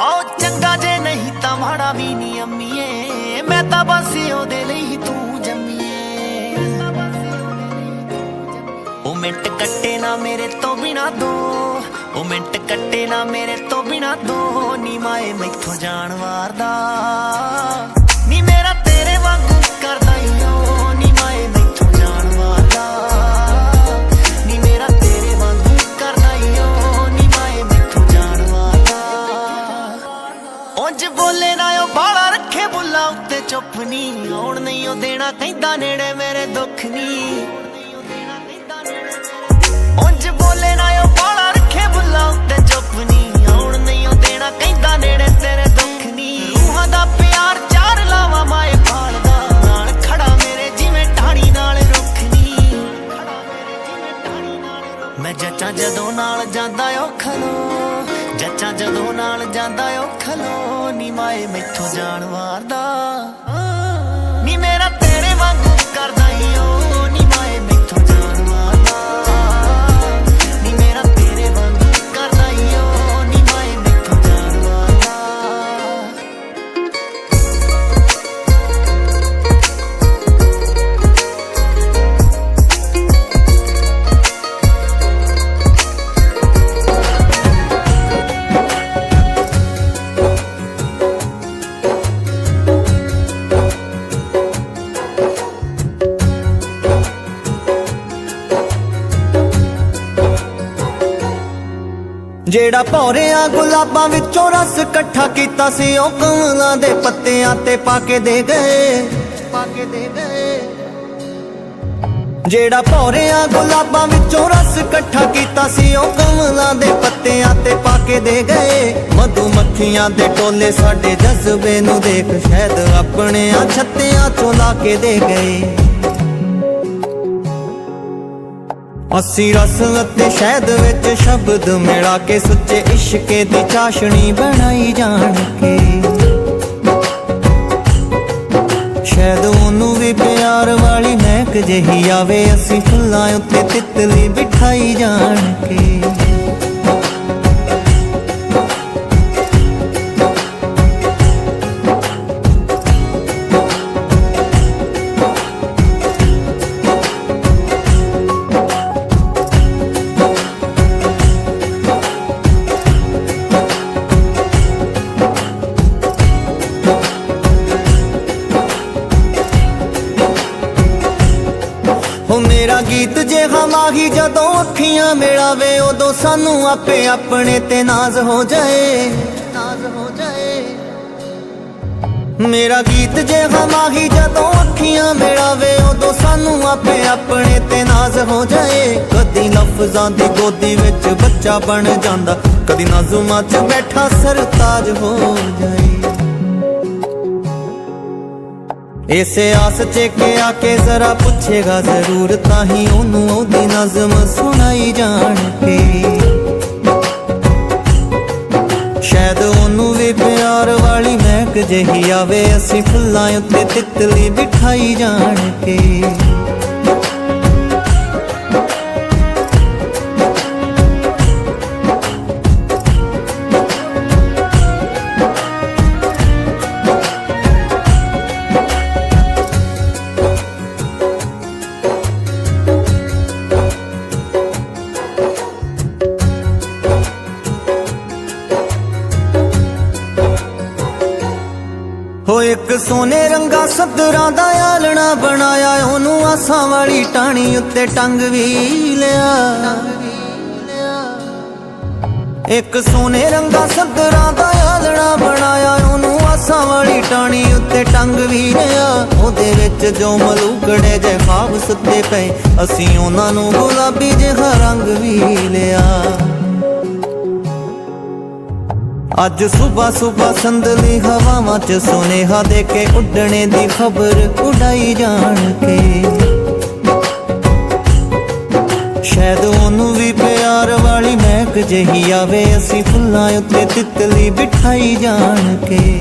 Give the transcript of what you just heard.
ਆਓ ਚੰਗਾ ਜੇ ਨਹੀਂ ਤਾਂ ਮਾੜਾ ਵੀ ਨਹੀਂ ਅੰਮੀਏ। ਮੈਂ ਤਾਂ ਬਸ ਉਹਦੇ ਲਈ ਤੂੰ ਜੰਮੀਏ। ਉਹ ਮਿੰਟ ਕੱਟੇ ਨਾ ਮੇਰੇ ਤੋਂ ਬਿਨਾ ਦੋ। ਉਹ ਮਿੰਟ ਕੱਟੇ ਨਾ ਮੇਰੇ ਤੋਂ ਬਿਨਾ ਦੋ। ਨੀ ਮਾਏ ਮੈਥੋਂ ਜਾਣ ਵਾਰਦਾ ਚੁੱਪ ਨਹੀਂ ਆਉਣ ਨਹੀਂ ਉਹ ਦੇਣਾ ਕਹਿੰਦਾ ਨੇੜੇ ਮੇਰੇ ਦੁੱਖ ਨਹੀਂ ਉਂਝ ਬੋਲੇ ਨਾ ਉਹ ਬਾਲਾ ਰੱਖੇ ਬੁੱਲਾ ਉੱਤੇ ਚੁੱਪ ਨਹੀਂ ਆਉਣ ਨਹੀਂ ਉਹ ਦੇਣਾ ਕਹਿੰਦਾ ਨੇੜੇ ਤੇਰੇ ਦੁੱਖ ਨਹੀਂ ਰੂਹਾਂ ਦਾ ਪਿਆਰ ਚਾਰ ਲਾਵਾ ਮਾਏ ਪਾਲਦਾ ਨਾਲ ਖੜਾ ਮੇਰੇ ਜਿਵੇਂ ਢਾਣੀ ਨਾਲ ਰੁੱਖ ਨਹੀਂ ਮੈਂ ਜੱਚਾਂ ਜਦੋਂ ਨਾਲ ਜਾਂਦਾ ਓ ਖਲੋ, ਜੱਚਾਂ ਜਦੋਂ ਨਾਲ ਜਾਂਦਾ ਓ ਖਲੋ ਨੀ ਮਾਏ, ਮੈਥੋਂ ਜਾਣ ਵਾਰਦਾ ਜਿਹੜਾ ਭੌਰਿਆਂ ਗੁਲਾਬਾਂ ਵਿੱਚੋਂ ਰਸ ਇਕੱਠਾ ਕੀਤਾ ਸੀ, ਉਹ ਕਮਲਾਂ ਦੇ ਪੱਤਿਆਂ ਤੇ ਪਾ ਕੇ ਦੇ ਗਏ। ਪਾ ਕੇ ਦੇ ਗਏ। ਜਿਹੜਾ ਭੌਰਿਆਂ ਗੁਲਾਬਾਂ ਵਿੱਚੋਂ ਰਸ ਇਕੱਠਾ ਕੀਤਾ ਸੀ, ਉਹ ਕਮਲਾਂ ਦੇ ਪੱਤਿਆਂ ਤੇ ਪਾ ਕੇ ਦੇ ਗਏ। ਮਧੂ ਮੱਖੀਆਂ ਦੇ ਟੋਲੇ ਸਾਡੇ ਜਜ਼ਬੇ ਨੂੰ ਦੇਖ, ਸ਼ਾਇਦ ਆਪਣਿਆਂ ਛੱਤਿਆਂ ਚੋਂ ਲਾ ਕੇ ਦੇ ਗਏ। ਅਸੀਂ ਰਸ ਅਤੇ ਸ਼ਹਿਦ ਵਿੱਚ ਸ਼ਬਦ ਮਿਲਾ ਕੇ ਸੱਚੇ ਇਸ਼ਕੇ ਦੀ ਚਾਸ਼ਣੀ ਬਣਾਈ ਜਾਣ ਕੇ। ਸ਼ਾਇਦ ਉਹਨੂੰ ਵੀ ਪਿਆਰ ਵਾਲੀ ਮਹਿਕ ਜਿਹੀ ਆਵੇ, ਅਸੀਂ ਫੁੱਲਾਂ ਉੱਤੇ ਤਿੱਤਲੀ ਬਿਠਾਈ ਜਾਣ ਕੇ। ਗੀਤ ਮਾਹੀ ਜਦੋਂ ਅੱਖੀਆਂ ਮਿਲਾਵੇ, ਉਦੋਂ ਸਾਨੂੰ ਆਪੇ ਆਪਣੇ ਤੇ ਨਾਜ਼ ਹੋ ਜਾਏ। ਨਾਜ਼ ਹੋ ਜਾਏ। ਮੇਰਾ ਗੀਤ ਜੇ ਹਮਾਹੀ ਜਦੋਂ ਅੱਖੀਆਂ ਮਿਲਾਵੇ, ਉਦੋਂ ਸਾਨੂੰ ਆਪੇ ਆਪਣੇ ਤੇ ਨਾਜ਼ ਹੋ ਜਾਏ। ਕਦੀ ਲਫ਼ਜ਼ਾਂ ਦੀ ਗੋਦੀ ਵਿੱਚ ਬੱਚਾ ਬਣ ਜਾਂਦਾ, ਕਦੀ ਨਾਜ਼ੁਮਾਂ 'ਚ ਬੈਠਾ ਸਰਤਾਜ ਹੋ ਜਾਏ। ਇਸੇ ਆਸ ਚ ਕਿ ਆ ਕੇ ਜ਼ਰਾ ਪੁੱਛੇਗਾ ਜ਼ਰੂਰ, ਤਾਂ ਹੀ ਉਹਨੂੰ ਉਹਦੀ ਨਜ਼ਮ ਸੁਣਾਈ ਜਾਣ ਕੇ ਸ਼ਾਇਦ ਉਹਨੂੰ ਵੀ ਪਿਆਰ ਵਾਲੀ ਮਹਿਕ ਜਿਹੀ ਆਵੇ, ਅਸੀਂ ਫੁੱਲਾਂ ਉੱਤੇ ਤਿੱਤਲੀ ਬਿਠਾਈ ਜਾਣ ਕੇ ਹੋ ਇੱਕ ਸੋਨੇ ਰੰਗਾ ਸਦਰਾਂ ਦਾ ਆਲਣਾ ਬਣਾਇਆ, ਉਹਨੂੰ ਆਸਾਂ ਵਾਲੀ ਟਾਣੀ ਉੱਤੇ ਟੰਗ ਵੀ ਲਿਆ। ਇੱਕ ਸੋਨੇ ਰੰਗਾ ਸੱਦਰਾਂ ਦਾ ਆਲਣਾ ਬਣਾਇਆ, ਉਹਨੂੰ ਆਸਾਂ ਵਾਲੀ ਟਾਣੀ ਉੱਤੇ ਟੰਗ ਵੀ ਲਿਆ। ਉਹਦੇ ਵਿੱਚ ਜੋ ਮਲੂਕੜੇ ਜੇ ਖਾਬ ਸੁੱਤੇ ਪਏ, ਅਸੀਂ ਉਹਨਾਂ ਨੂੰ ਗੁਲਾਬੀ ਜਿਹਾ ਰੰਗ ਵੀ ਲਿਆ। ਅੱਜ ਸਵੇਰ ਸਵੇਰ ਸੰਦਲੀ ਹਵਾਵਾਂ ਚ ਸੁਨੇਹਾ ਦੇ ਕੇ ਉੱਡਣੇ ਦੀ ਖਬਰ ਉਡਾਈ ਜਾਣ ਕੇ। ਸ਼ਾਇਦ ਉਹਨੂੰ ਵੀ ਪਿਆਰ ਵਾਲੀ ਮਹਿਕ ਜਿਹੀ ਆਵੇ, ਅਸੀਂ ਫੁੱਲਾਂ ਉੱਤੇ ਤਿੱਤਲੀ ਬਿਠਾਈ ਜਾਣ ਕੇ।